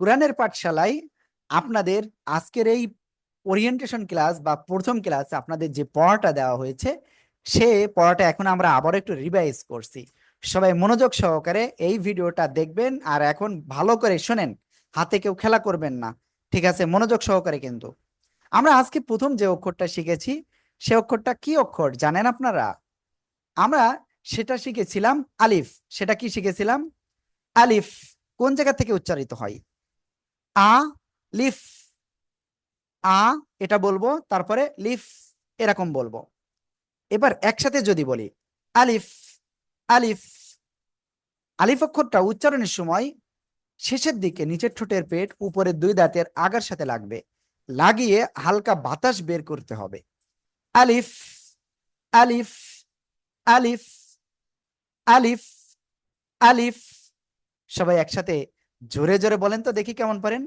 কোরআনের পাঠশালায় আপনাদের আজকের এই ওরিয়েন্টেশন ক্লাস বা প্রথম ক্লাস আপনাদের যে পড়াটা দেওয়া হয়েছে, সে পড়াটা এখন আমরা আবার একটু রিভাইজ করছি। সবাই মনোযোগ সহকারে এই ভিডিওটা দেখবেন আর এখন ভালো করে শোনেন, হাতে কেউ খেলা করবেন না। ঠিক আছে? মনোযোগ সহকারে কিন্তু। আমরা আজকে প্রথম যে অক্ষরটা শিখেছি, সে অক্ষরটা কি অক্ষর জানেন আপনারা? আমরা সেটা শিখেছিলাম আলিফ। সেটা কি শিখেছিলাম? আলিফ কোন জায়গা থেকে উচ্চারিত হয়? আ, লিফ, আ, এটা বলব, তারপরে লিফ, এরকম বলব। এবার একসাথে যদি বলি, আলিফ আলিফ আলিফ অক্ষরটা উচ্চারণের সময় শেষের দিকে নিচের ঠোঁটের পেট, উপরের দুই দাঁতের আগার সাথে লাগবে। লাগিয়ে হালকা বাতাস বের করতে হবে। আলিফ আলিফ আলিফ আলিফ আলিফ, সবাই একসাথে জোরে জোরে বলেন তো, দেখি কেমন পারেন।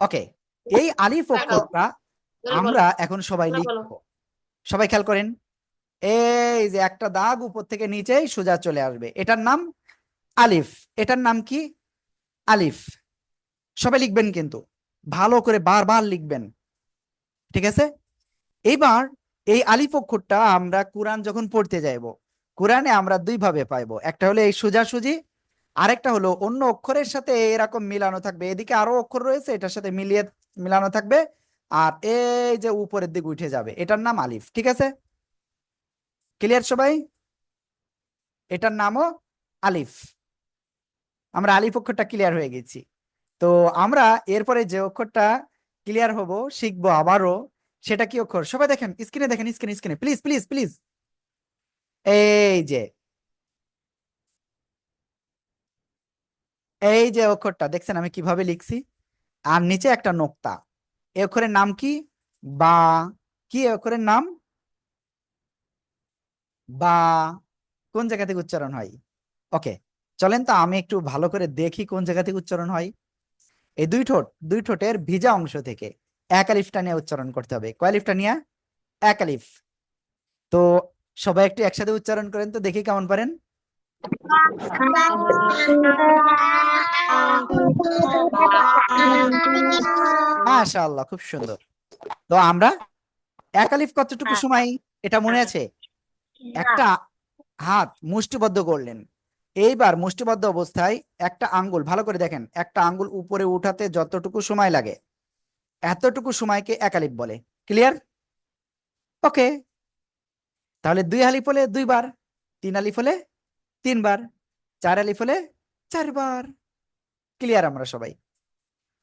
ওকে এই আলিফ অক্ষরটা আমরা এখন সবাই লিখব। সবাই খেয়াল করেন, এই যে একটা দাগ উপর থেকে নিচেই সোজা চলে আসবে। এটার নাম আলিফ, এটার নাম কি? আলিফ। সবাই লিখবেন কিন্তু, ভালো করে বারবার লিখবেন। ঠিক আছে? এইবার এই আলিফ অক্ষরটা আমরা কোরআন যখন পড়তে যাইব, কোরআনে আমরা দুই ভাবে পাইবো। একটা হলো এই সোজাসুজি, আরেকটা হলো অন্য অক্ষরের সাথে এরকম মিলানো থাকবে। এদিকে আরও অক্ষর রয়েছে, এটার সাথে মিলিয়ে মিলানো থাকবে। আর এই যে উপরের দিকে উঠে যাবে, এটার নাম আলিফ, ঠিক আছে? ক্লিয়ার সবাই? এটার নামও আলিফ। আমরা আলিফ অক্ষরটা ক্লিয়ার হয়ে গেছি। তো আমরা এরপরে যে অক্ষরটা ক্লিয়ার হব, শিখব আবারও সেটা কি অক্ষর? সবাই দেখেন স্ক্রিনে দেখেন স্ক্রিনে স্ক্রিনে প্লিজ প্লিজ প্লিজ এই যে। এই যে অক্ষরটা, দেখছেন আমি কীভাবে লিখছি? আর নিচে একটা নোক্তা। এই অক্ষরের নাম কি? বা। কি অক্ষরের নাম? বা। কোন জায়গা থেকে উচ্চারণ হয়? ওকে, চলেন তো আমি একটু ভালো করে দেখি কোন জায়গা থেকে উচ্চারণ হয়। এই দুই ঠোঁট, দুই ঠোঁটের ভিজা অংশ থেকে। এক আলিফটা নিয়ে উচ্চারণ করতে হবে। কয় আলিফটা নিয়ে? এক আলিফ। তো সবাই একটু একসাথে উচ্চারণ করেন তো দেখি কেমন পারেন। মাশাআল্লাহ, খুব সুন্দর। তো আমরা একালিফ কতটুকু সময় এটা মনে আছে? একটা হাত মুষ্টিবদ্ধ করলেন। এইবার মুষ্টিবদ্ধ অবস্থায় একটা আঙ্গুল, ভালো করে দেখেন, একটা আঙ্গুল উপরে উঠাতে যতটুকু সময় লাগে। এতটুকু সময়কে এক আলিফ বলে। ক্লিয়ার ওকে তাহলে দুই আলিফ হলে দুইবার, তিন আলিফ হলে তিনবার, চার আলিফ হলে চারবার। ক্লিয়ার আমরা সবাই?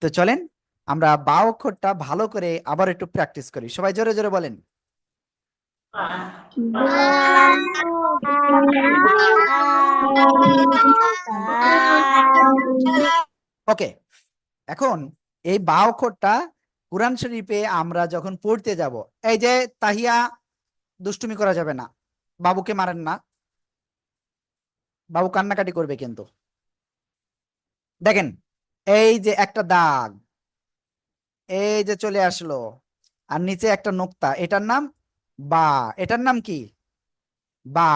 তো চলেন, আমরা বা অক্ষরটা ভালো করে আবার একটু প্র্যাকটিস করি। সবাই জোরে জোরে বলেন। ওকে এখন এই বা অক্ষরটা কোরআন শরীফে আমরা যখন পড়তে যাব, এই যে তাহিয়া দুষ্টুমি করা যাবে না, বাবুকে মারেন না, বাবু কান্নাকাটি করবে কিন্তু। দেখেন, এই যে একটা দাগ, এই যে চলে আসলো, আর নিচে একটা নোক্তা, এটার নাম বা, এটার নাম কি? বা,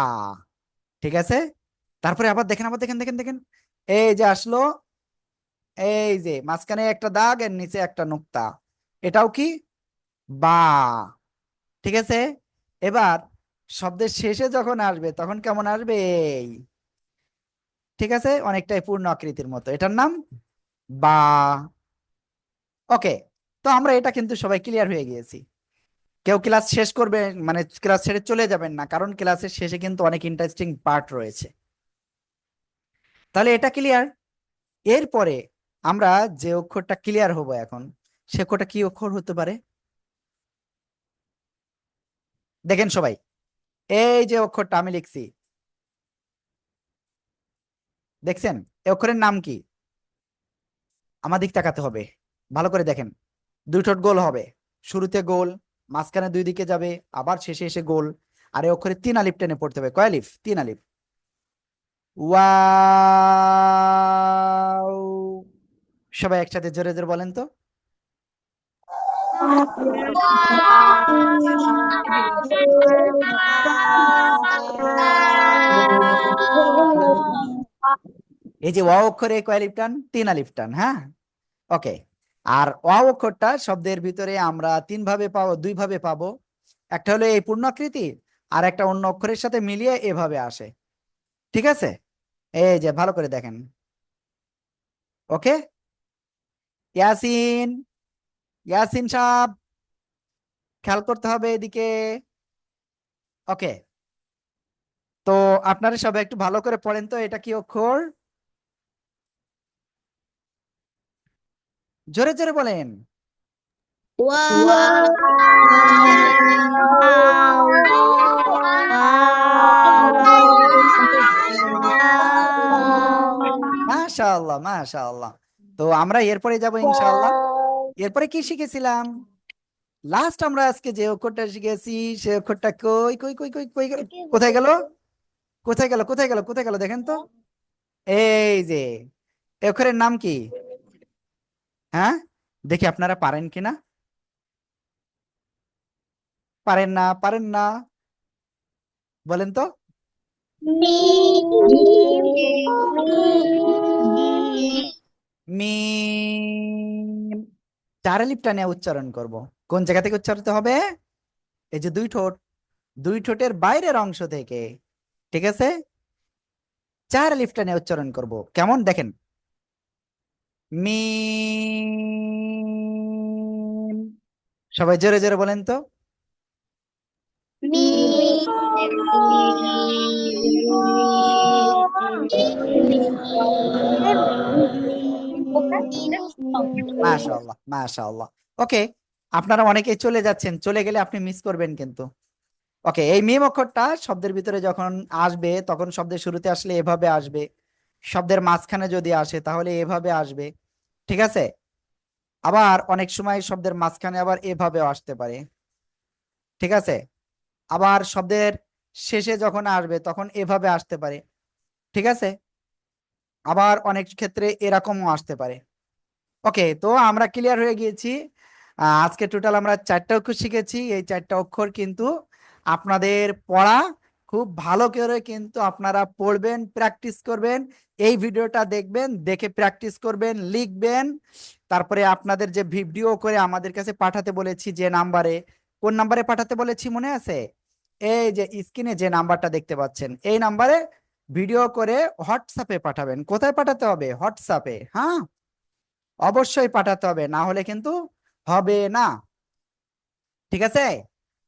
ঠিক আছে? তারপরে আবার দেখেন আবার দেখেন দেখেন দেখেন, এই যে আসলো, এই যে, মাঝখানে একটা দাগ, এর নিচে একটা নোক্তা। এটাও কি? বা। ঠিক আছে? এবার শব্দের শেষে যখন আসবে, তখন কেমন আসবে? ঠিক আছে? অনেকটাই পূর্ণ আকৃতির মতো। এটার নাম? বা। ওকে, তো আমরা এটা কিন্তু সবাই ক্লিয়ার হয়ে গিয়েছি। কেউ ক্লাস শেষ করবে মানে ক্লাস ছেড়ে চলে যাবেন না, কারণ ক্লাসের শেষে কিন্তু অনেক ইন্টারেস্টিং পার্ট রয়েছে। তাহলে এটা ক্লিয়ার এরপরে আমরা যে অক্ষরটা ক্লিয়ার হব এখন সে অক্ষরটা কি অক্ষর হতে পারে? দেখেন সবাই, এই যে অক্ষরটা আমি লিখছি। দেখছেন? এই অক্ষরের নাম কি? আমার দিক তাকাতে হবে। ভালো করে দেখেন। দুই ঠোঁট গোল হবে। শুরুতে গোল, মাঝখানে দুই দিকে যাবে, আবার শেষে এসে গোল। আর এই অক্ষরে তিন আলিফ টেনে পড়তে হবে। কয় আলিফ? তিন আলিফ। ওয়াও! সবাই একসাথে জোরে জোরে বলেন তো। এই যে অ অক্ষরে কয় লিপটান? তিন আলিপটান হ্যাঁ? ওকে, আর অ অক্ষরটা শব্দের ভিতরে আমরা তিন ভাবে পাবো, দুই ভাবে পাবো। একটা হলো এই পূর্ণাকৃতি, আর একটা অন্য অক্ষরের সাথে মিলিয়ে এভাবে আসে। ঠিক আছে? এই যে, ভালো করে দেখেন। ওকে? ইয়াসিন ইয়াসিন সাহেব, খেয়াল করতে হবে এদিকে। ওকে। তো আপনারা সবাই একটু ভালো করে পড়েন তো, এটা কি অক্ষর? জোরে জোরে বলেন। মাশাআল্লাহ মাশাআল্লাহ। তো আমরা এরপরে যাব ইনশাআল্লাহ। এরপরে কি শিখেছিলাম লাস্ট আমরা আজকে যে অক্ষরটা শিখেছি সে অক্ষরটা কই কই কই কই কই কোথায় গেল কোথায় গেল কোথায় গেল কোথায় গেল দেখেন তো এই যে অক্ষরের নাম কি হ্যাঁ দেখি আপনারা পারেন কিনা পারেন না পারেন না বলেন তো মিম আলিফ টানে উচ্চারণ করব কোন জায়গা থেকে উচ্চারিত হবে এই যে দুই ঠোঁট দুই ঠোঁটের বাইরের অংশ থেকে ঠিক আছে চার আলিফ টানে উচ্চারণ করব কেমন দেখেন মিম সবাই জোরে জোরে বলেন তো ওকে, আপনারা অনেকেই চলে যাচ্ছেন, চলে গেলে আপনি মিস করবেন কিন্তু। ওকে, এই মিম অক্ষরটা শব্দের ভিতরে যখন আসবে, তখন শব্দের শুরুতে আসলে এভাবে আসবে। শব্দের মাঝখানে যদি আসে, তাহলে এভাবে আসবে। ঠিক আছে? আবার অনেক সময় শব্দের মাঝখানে আবার এভাবেও আসতে পারে। ঠিক আছে? আবার শব্দের শেষে যখন আসবে, তখন এভাবে আসতে পারে। ঠিক আছে? আবার অনেক ক্ষেত্রে এরকমও আসতে পারে। ওকে তো আমরা ক্লিয়ার হয়ে গিয়েছি। আজকে টোটাল আমরা চারটা অক্ষর শিখেছি। এই চারটা অক্ষর কিন্তু আপনাদের পড়া খুব ভালো করে কিন্তু আপনারা পড়বেন প্র্যাকটিস করবেন। এই ভিডিওটা দেখবেন, দেখে প্র্যাকটিস করবেন, লিখবেন। তারপরে আপনাদের যে ভিডিও করে আমাদের কাছে পাঠাতে বলেছি যে নাম্বারে কোন নাম্বারে পাঠাতে বলেছি মনে আছে? এই যে স্ক্রিনে যে নাম্বারটা দেখতে পাচ্ছেন, এই নাম্বারে ভিডিও করে হোয়াটসঅ্যাপে পাঠাবেন। কোথায় পাঠাতে হবে? হোয়াটসঅ্যাপে হ্যাঁ? অবশ্যই পাঠাতে হবে না হলে কিন্তু হবে না। ঠিক আছে?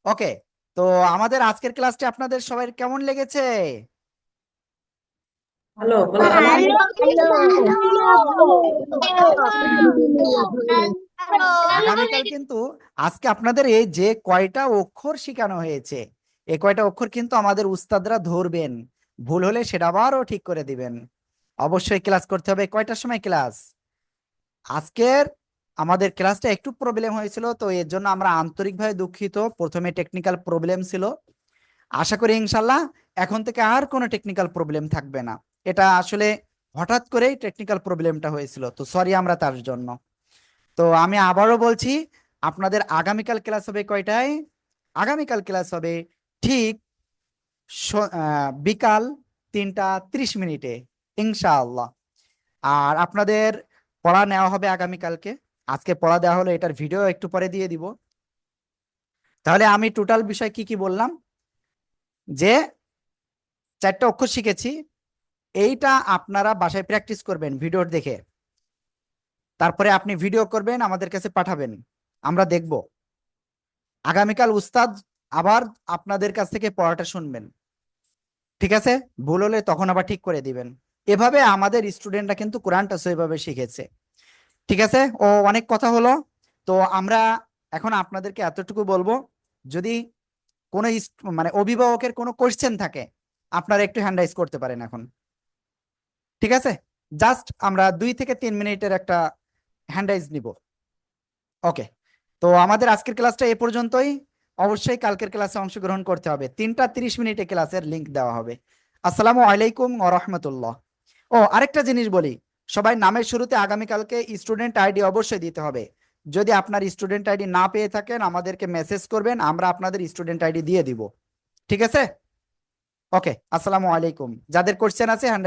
ওকে তো আমাদের আজকের ক্লাসটি আপনাদের সবাই কেমন লেগেছে? বলো আগামীকাল কিন্তু আজকে আপনাদের এই যে কয়টা অক্ষর শেখানো হয়েছে এই কয়টা অক্ষর কিন্তু আমাদের উস্তাদরা ধরবেন। ভুল হলে সেটা আবারও ঠিক করে দিবেন। অবশ্যই ক্লাস করতে হবে। কয়টার সময় ক্লাস? আজকের আমাদের ক্লাসটা একটু প্রবলেম হয়েছিল, তো এর জন্য আমরা আন্তরিকভাবে দুঃখিত। প্রথমে টেকনিক্যাল প্রবলেম ছিল। আশা করি ইনশাল্লাহ এখন থেকে আর কোনো টেকনিক্যাল প্রবলেম থাকবে না। এটা আসলে হঠাৎ করেই টেকনিক্যাল প্রবলেমটা হয়েছিল, তো সরি আমরা তার জন্য। তো আমি আবারও বলছি, আপনাদের আগামীকাল ক্লাস হবে কয়টায়? আগামীকাল ক্লাস হবে ঠিক বিকাল তিনটা ত্রিশ মিনিটে, ইনশাআল্লাহ। আর আপনাদের পড়া নেওয়া হবে আগামীকালকে। আজকে পড়া দেওয়া হলো এটার ভিডিও একটু পরে দিয়ে দিব। তাহলে আমি টোটাল বিষয় কি কি বললাম? যে চারটা অক্ষর শিখেছি, এইটা আপনারা বাসায় প্র্যাকটিস করবেন ভিডিওর দেখে। তারপরে আপনি ভিডিও করবেন, আমাদের কাছে পাঠাবেন। আমরা দেখব। আগামীকাল উস্তাদ আবার আপনাদের কাছ থেকে পড়াটা শুনবেন। ঠিক আছে? ভুল হলে তখন আবার ঠিক করে দিবেন। এভাবে আমাদের স্টুডেন্টরা কিন্তু কোরআনটা সেভাবে শিখেছে। ঠিক আছে? ও অনেক কথা হলো। তো আমরা এখন আপনাদেরকে এতটুকু বলব, যদি কোনো মানে অভিভাবকের কোনো কোশ্চেন থাকে, আপনারা একটু হ্যান্ড রাইজ করতে পারেন এখন। ঠিক আছে? জাস্ট আমরা দুই থেকে তিন মিনিটের একটা হ্যান্ড রাইজ নিব। ওকে তো আমাদের আজকের ক্লাসটা এ পর্যন্তই। অবশ্যই কালকের ক্লাসে অংশগ্রহণ করতে হবে। তিনটা তিরিশ মিনিটে ক্লাসের লিংক দেওয়া হবে। আসসালামু আলাইকুম রহমতুল্লাহ। ও, আরেকটা জিনিস বলি। সবাই নামের শুরুতে আগামীকালকে স্টুডেন্ট আইডি অবশ্যই দিতে হবে। যদি আপনার স্টুডেন্ট আইডি না পেয়ে থাকেন, আমাদেরকে মেসেজ করবেন, আমরা আপনাদের স্টুডেন্ট আইডি দিয়ে দিব। ঠিক আছে? ওকে আসসালামু আলাইকুম। যাদের কোশ্চেন আছে হ্যান্ড